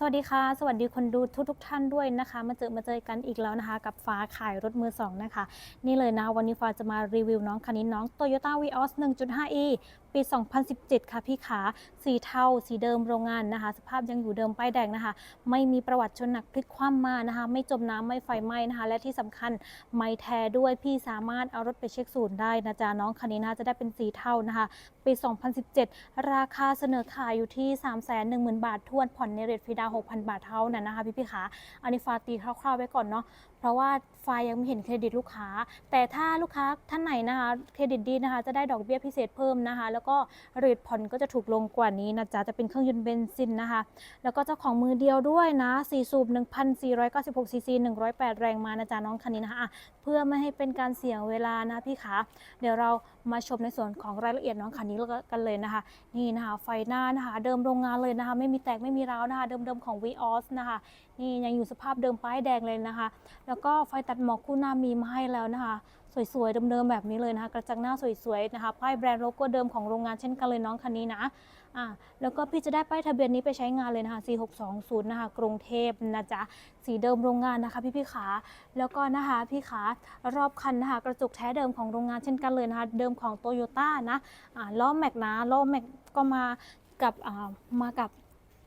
สวัสดีค่ะ สวัสดีคนดูทุกทุกท่านด้วยนะคะ มาเจอมาเจอกันอีกแล้วนะคะ กับฟ้าขายรถมือสองนะคะ นี่เลยนะวันนี้ฟ้าจะมารีวิวน้องคันนี้น้อง Toyota Vios 1.5e ปี 2017 ค่ะพี่ขาสีเทาสีเดิมโรงงานนะคะ สภาพยังอยู่เดิมป้ายแดงนะคะ ไม่มีประวัติชนหนักพลิกคว่ำมานะคะ ไม่จมน้ำไม่ไฟไหม้นะคะ และที่สำคัญไม่แท้ด้วยพี่สามารถเอารถไปเช็คศูนย์ได้นะจ๊ะน้องคันนี้นะคะจะได้เป็นสีเทานะคะ ปี 2017 ราคาเสนอขายอยู่ที่ 310,000 บาททวนผ่อนในเรทฟรีดาว6,000 บาทเท่านั้นนะคะพี่พี่ขาอันนี้ฟาตีคร่าวๆไว้ก่อนเนาะเพราะว่าไฟยังไม่เห็นเครดิตลูกค้า แต่ถ้าลูกค้าท่านไหนนะคะเครดิตดีนะคะ จะได้ดอกเบี้ยพิเศษเพิ่มนะคะแล้วก็เรทผ่อนก็จะถูกลงกว่านี้นะจ๊ะจะเป็นเครื่องยนต์เบนซินนะคะ แล้วก็เจ้าของมือเดียวด้วยนะ4สูบ1,496ซีซี108 แรงมานะจ๊ะน้องคันนี้นะคะะเพื่อไม่ให้เป็นการเสี่ยงเวลานะพี่ขาเดี๋ยวเรามาชมในส่วนของรายละเอียดน้องคันนี้กันเลยนะคะ นี่นะคะไฟหน้านะคะ เดิมโรงงานเลยนะคะ ไม่มีแตกไม่มีร้าวนะคะ เดิมๆของ Vios นะคะ นี่ยังอยู่สภาพเดิมป้ายแดงเลยนะคะ แล้วก็ไฟตัดหมอกคู่หน้ามีมาให้แล้วนะคะ สวยๆเดิมๆแบบนี้เลยนะคะ กระจังหน้าสวยๆนะคะป้ายแบรนด์โลโก้เดิมของโรงงานเช่นกันเลยน้องคันนี้นะอ่าแล้วก็พี่จะได้ป้ายทะเบียนนี้ไปใช้งานเลยนะคะ4620นะคะกรุงเทพนะจ๊ะสีเดิมโรงงานนะคะพี่พี่ๆขาแล้วก็นะคะพี่ขารอบคันนะคะกระจกแท้เดิมของโรงงานเช่นกันเลยนะคะเดิมของโตโยต้านะอ่าล้อแม็กนะล้อแม็กก็มากับอ่ามากับ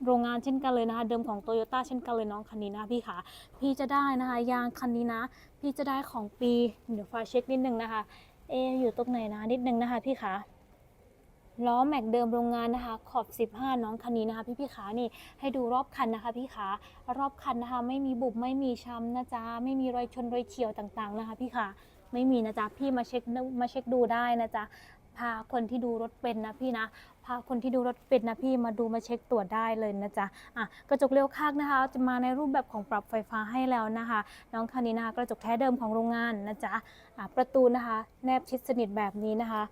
โรงงานเช่นกันเลยนะคะ เดิมของโตโยต้าเช่นกันเลยน้องคันนี้นะพี่ขาพี่จะได้นะคะ ยางคันนี้นะ พี่จะได้ของปี เดี๋ยวฟ้าเช็คนิดนึงนะคะ เออยู่ตรงไหนนะนิดนึงนะคะพี่ขาล้อแม็กเดิมโรงงานนะคะ ขอบ 15 น้องคันนี้นะคะ พี่พี่ขานี่ให้ดูรอบคันนะคะพี่ขารอบคันนะคะ ไม่มีบุบไม่มีช้ำนะจ๊ะไม่มีรอยชนรอยเฉียวต่างๆนะคะ พี่ขา ไม่มีนะจ๊ะพี่มาเช็คมาเช็คดูได้นะจ๊ะพาคนที่ดูรถเป็นนะพี่นะพาคนที่ดูรถเป็นนะพี่มาดูมาเช็คตรวจได้เลยนะจ๊ะอะกระจกเลี้ยวข้างนะคะ จะมาในรูปแบบของปรับไฟฟ้าให้แล้วนะคะ น้องคันนี้นะคะกระจกแท้เดิมของโรงงานนะจ๊ะอะประตูนะคะ แนบชิดสนิทแบบนี้นะคะ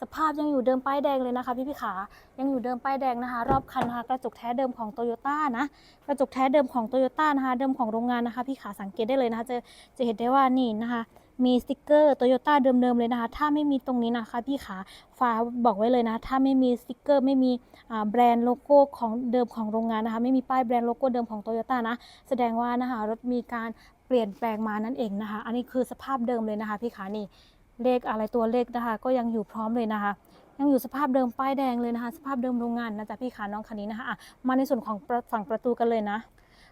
สภาพยังอยู่เดิมป้ายแดงเลยนะคะ พี่พี่ขายังอยู่เดิมป้ายแดงนะคะ รอบคันนะคะกระจกแท้เดิมของโตโยต้านะกระจกแท้เดิมของโตโยต้านะคะ เดิมของโรงงานนะคะ พี่ขาสังเกตได้เลยนะคะ จะจะเห็นได้ว่านี่นะคะ มีสติกเกอร์โตโยต้าเดิมๆเลยนะคะ ถ้าไม่มีตรงนี้นะคะพี่ขาฟ้าบอกไว้เลยนะ ถ้าไม่มีสติกเกอร์ ไม่มีแบรนด์โลโก้ของเดิมของโรงงานนะคะ ไม่มีป้ายแบรนด์โลโก้เดิมของโตโยต้านะ แสดงว่านะคะรถมีการเปลี่ยนแปลงมานั่นเองนะคะ อันนี้คือสภาพเดิมเลยนะคะพี่ขานี่เลขอะไรตัวเลขนะคะ ก็ยังอยู่พร้อมเลยนะคะยังอยู่สภาพเดิมป้ายแดงเลยนะคะ สภาพเดิมโรงงานนะจ๊ะพี่ขาน้องคันนี้นะคะะมาในส่วนของฝั่งประตูกันเลยนะ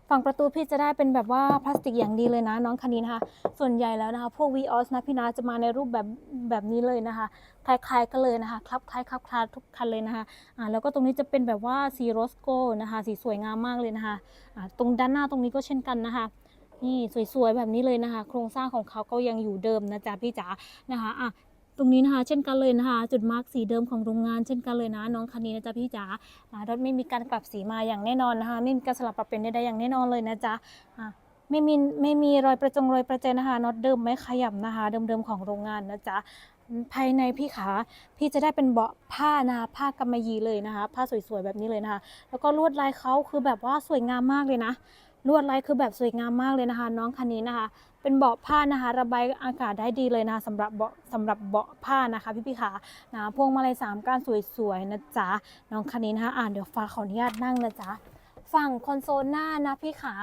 ฝั่งประตูพี่จะได้เป็นแบบว่าพลาสติกอย่างดีเลยนะน้องคันนี้นะคะ ส่วนใหญ่แล้วนะคะ พวก Vios นะพี่นาจะมาในรูปแบบแบบนี้เลยนะคะ คล้ายๆกันเลยนะคะคลับคล้ายคลับคลาทุกคันเลยนะคะอ่าแล้วก็ตรงนี้จะเป็นแบบว่าสีโรสโกนะคะสีสวยงามมากเลยนะคะอ่าตรงด้านหน้าตรงนี้ก็เช่นกันนะคะนี่สวยๆแบบนี้เลยนะคะ โครงสร้างของเขาก็ยังอยู่เดิมนะจ๊ะพี่จ๋านะคะอะ ตรงนี้นะคะ เช่นกันเลยนะคะ จุดมาร์กสีเดิมของโรงงานเช่นกันเลยนะน้องคันนี้นะจ๊ะพี่จ๋ารถไม่มีการกลับสีมาอย่างแน่นอนนะคะ ไม่มีการสลับปรับเปลี่ยนใดๆอย่างแน่นอนเลยนะจ๊ะไม่มีไม่มีรอยประจงรอยประแจนะคะน็อตเดิมไม่ขยับนะคะ เดิมๆของโรงงานนะจ๊ะภายในพี่ขาพี่จะได้เป็นเบาะผ้านะคะผ้ากำมะหยี่เลยนะคะ ผ้าสวยๆแบบนี้เลยนะคะ แล้วก็ลวดลายเขาคือแบบว่าสวยงามมากเลยนะ ลวดลายคือแบบสวยงามมากเลยนะคะ น้องคันนี้นะคะ เป็นเบาะผ้านะคะ ระบายอากาศได้ดีเลยนะคะสำหรับเบาะสำหรับเบาะผ้านะคะ พี่พี่ขานะพวงมาลัยสามก้านสวยๆนะจ๊ะน้องคันนี้นะคะ อ่านเดี๋ยวฟ้าขออนุญาตนั่งนะจ๊ะฝั่งคอนโซลหน้านะพี่ขา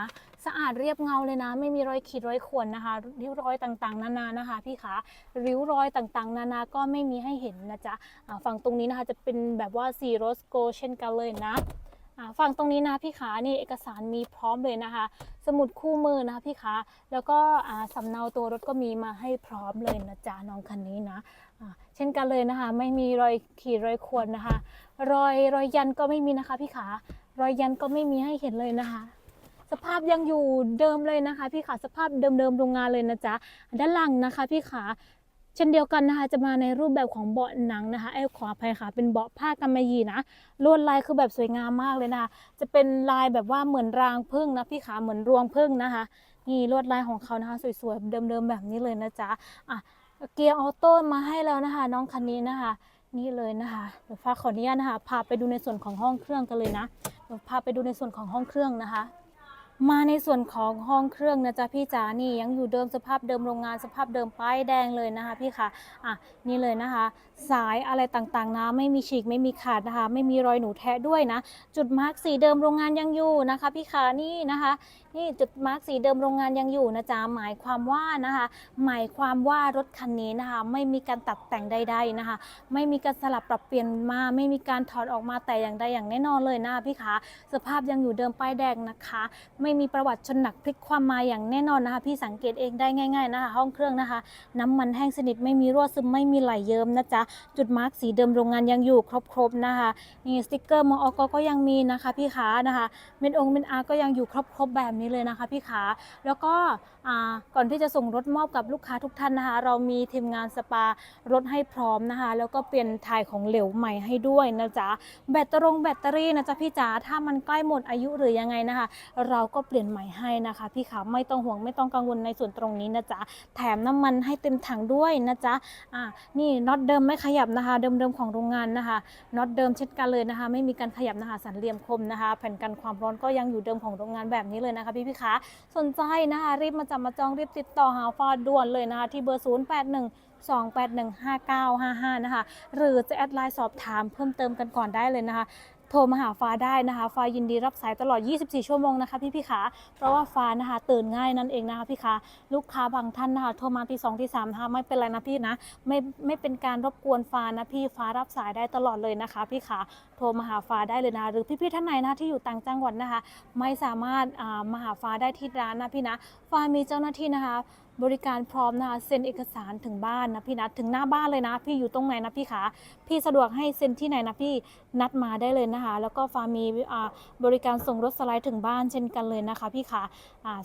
สะอาดเรียบเงาเลยนะ ไม่มีรอยขีดรอยข่วนนะคะริ้วรอยต่างๆ นานานะคะ พี่ขาริ้วรอยต่างๆ นานาก็ไม่มีให้เห็นนะจ๊ะฝั่งตรงนี้นะคะจะเป็นแบบว่าสีโรสโกเช่นกันเลยนะ ฝั่งตรงนี้นะพี่ขานี่เอกสารมีพร้อมเลยนะคะ สมุดคู่มือนะพี่ขาแล้วก็สำเนาตัวรถก็มีมาให้พร้อมเลยนะจ๊ะน้องคันนี้นะเช่นกันเลยนะคะ ไม่มีรอยขีดรอยข่วนนะคะ รอยรอยยันก็ไม่มีนะคะพี่ขารอยยันก็ไม่มีให้เห็นเลยนะคะ สภาพยังอยู่เดิมเลยนะคะ พี่ขาสภาพเดิมๆโรงงานเลยนะจ๊ะด้านหลังนะคะ พี่ขา เช่นเดียวกันนะคะจะมาในรูปแบบของเบาะหนังนะคะไอ้ขออภัยค่ะ เป็นเบาะผ้ากำมะหยี่นะลวดลายคือแบบสวยงามมากเลยนะคะ จะเป็นลายแบบว่าเหมือนรางพึ่งนะพี่ขาเหมือนรวงพึ่งนะคะนี่ลวดลายของเขานะคะ สวยๆเดิมๆแบบนี้เลยนะจ๊ะอะเกียร์ออโต้มาให้แล้วนะคะ น้องคันนี้นะคะ นี่เลยนะคะเดี๋ยวฟ้าขออนุญาตนะคะพาไปดูในส่วนของห้องเครื่องกันเลยนะเดี๋ยวพาไปดูในส่วนของห้องเครื่องนะคะ มาในส่วนของห้องเครื่องนะจ๊ะพี่จ๋านี่ยังอยู่เดิมสภาพเดิมโรงงานสภาพเดิมป้ายแดงเลยนะคะพี่ค่ะอะนี่เลยนะคะ สายอะไรต่างๆนะไม่มีฉีกไม่มีขาดนะคะ ไม่มีรอยหนูแทะด้วยนะ จุดมาร์กสีเดิมโรงงานยังอยู่นะคะ พี่ขานี่นะคะ นี่จุดมาร์กสีเดิมโรงงานยังอยู่นะจ๊ะหมายความว่านะคะ หมายความว่ารถคันนี้นะคะ ไม่มีการตัดแต่งใด ๆนะคะ ไม่มีการสลับปรับเปลี่ยนมา ไม่มีการถอดออกมาแต่อย่างใดอย่างแน่นอนเลยนะคะพี่ขาสภาพยังอยู่เดิมป้ายแดงนะคะ ไม่มีประวัติชนหนักพลิกความมาอย่างแน่นอนนะคะ พี่สังเกตเองได้ง่าย ๆนะคะ ห้องเครื่องนะคะ น้ำมันแห้งสนิทไม่มีรั่วซึมไม่มีไหลเยิ้มนะจ๊ะจุดมาร์กสีเดิมโรงงานยังอยู่ครบๆนะคะนี่สติกเกอร์มอกก็ยังมีนะคะพี่ขานะคะเม็ดองค์เม็ดอาร์ก็ยังอยู่ครบๆแบบนี้เลยนะคะพี่ขาแล้วก็ก่อนที่จะส่งรถมอบกับลูกค้าทุกท่านนะคะ เรามีทีมงานสปารถให้พร้อมนะคะ แล้วก็เปลี่ยนถ่ายของเหลวใหม่ให้ด้วยนะจ๊ะแบตเตอรงแบตเตอรี่นะจ๊ะพี่จ๋าถ้ามันใกล้หมดอายุหรือยังไงนะคะ เราก็เปลี่ยนใหม่ให้นะคะ พี่ขาไม่ต้องห่วงไม่ต้องกังวลในส่วนตรงนี้นะจ๊ะแถมน้ำมันให้เต็มถังด้วยนะจ๊ะอ่านี่น็อตเดิมไม่ขยับนะคะ เดิมๆของโรงงานนะคะน็อตเดิมเช่นกันเลยนะคะ ไม่มีการขยับนะคะสันเหลี่ยมคมนะคะ แผ่นกันความร้อนก็ยังอยู่เดิมของโรงงานแบบนี้เลยนะคะพี่พี่ขาสนใจนะคะรีบมาจับมาจองรีบติดต่อหาฟาด่วนเลยนะคะที่เบอร์ 0 8 1 2 8 1 5 9 5 5 นะคะ หรือจะแอดไลน์สอบถามเพิ่มเติมกันก่อนได้เลยนะคะ โทรมาหาฟ้าได้นะคะฟ้ายินดีรับสายตลอด 24 ชั่วโมงนะคะพี่พี่ขาเพราะว่าฟ้านะคะตื่นง่ายนั่นเองนะคะพี่ขาลูกค้าบางท่านนะคะโทรมาที่สองที่สามนะคะไม่เป็นไรนะพี่นะไม่ไม่เป็นการรบกวนฟ้านะพี่ฟ้ารับสายได้ตลอดเลยนะคะพี่ขาโทรมาหาฟ้าได้เลยนะหรือพี่ๆท่านไหนนะที่อยู่ต่างจังหวัดนะคะ ไม่สามารถอ่ามาหาฟ้าได้ที่ร้านนะพี่นะฟ้ามีเจ้าหน้าที่นะคะ บริการพร้อมนะคะเซ็นเอกสารถึงบ้านนะพี่นะถึงหน้าบ้านเลยนะ พี่อยู่ตรงไหนนะพี่ขาพี่สะดวกให้เซ็นที่ไหนนะพี่นัดมาได้เลยนะคะ แล้วก็ฟ้ามีบริการส่งรถสไลด์ถึงบ้านเช่นกันเลยนะคะ พี่ขา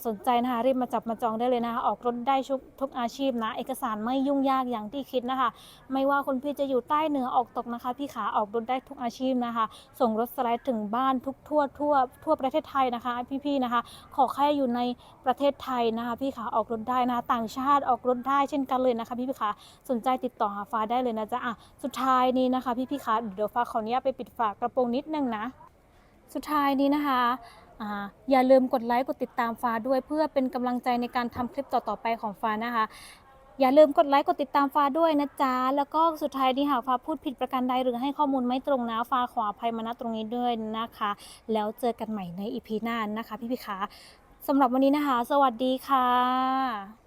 สนใจนะคะรีบมาจับมาจองได้เลยนะคะออกรถได้ทุกทุกอาชีพนะ เอกสารไม่ยุ่งยากอย่างที่คิดนะคะ ไม่ว่าคุณพี่จะอยู่ใต้เหนือออกตกนะคะ พี่ขาออกรถได้ทุกอาชีพนะคะ ส่งรถสไลด์ถึงบ้านทุกทั่วทั่วทั่วประเทศไทยนะคะ พี่ๆนะคะ ขอแค่อยู่ในประเทศไทยนะคะ พี่ขาออกรถได้นะคะต่างชาติออกรถได้เช่นกันเลยนะคะพี่พี่ขาสนใจติดต่อหาฟ้าได้เลยนะจ๊ะอะสุดท้ายนี้นะคะพี่พี่ขาเดี๋ยวฟ้าขออนุญาตไปปิดฝากระโปรงนิดนึงนะ สุดท้ายนี้นะคะอย่าลืมกดไลค์กดติดตามฟ้าด้วย เพื่อเป็นกำลังใจในการทำคลิปต่อๆไปของฟ้านะคะอย่าลืมกดไลค์กดติดตามฟ้าด้วยนะจ๊ะ แล้วก็สุดท้ายนี้หากฟ้าพูดผิดประการใดหรือให้ข้อมูลไม่ตรงนะฟ้าขออภัยมาณตรงนี้ด้วยนะคะ แล้วเจอกันใหม่ในอีพีหน้านะคะ พี่พี่ขาสำหรับวันนี้นะคะ สวัสดีค่ะ